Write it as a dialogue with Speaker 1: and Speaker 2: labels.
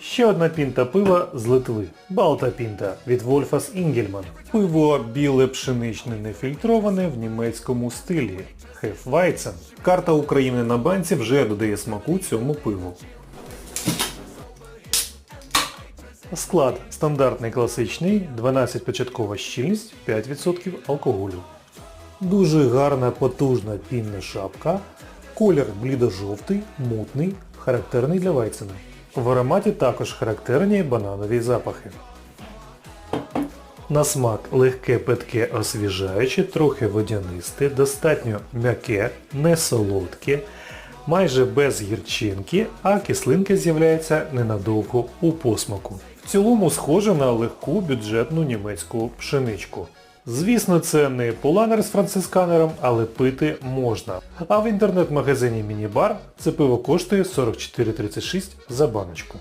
Speaker 1: Ще одна пінта пива з Литви. Балта пінта від Вольфас Інгельман. Пиво біле пшеничне нефільтроване в німецькому стилі. Хефвайцен. Карта України на банці вже додає смаку цьому пиву. Склад стандартний класичний, 12 початкова щільність, 5% алкоголю. Дуже гарна потужна пінна шапка, колір блідо-жовтий, мутний, характерний для вайцена. В ароматі також характерні бананові запахи. На смак легке питке освіжаюче, трохи водянисте, достатньо м'яке, не солодке, майже без гірчинки, а кислинка з'являється ненадовго у посмаку. В цілому схоже на легку бюджетну німецьку пшеничку. Звісно, це не поланер з францисканером, але пити можна. А в інтернет-магазині Мінібар це пиво коштує 44,36 за баночку.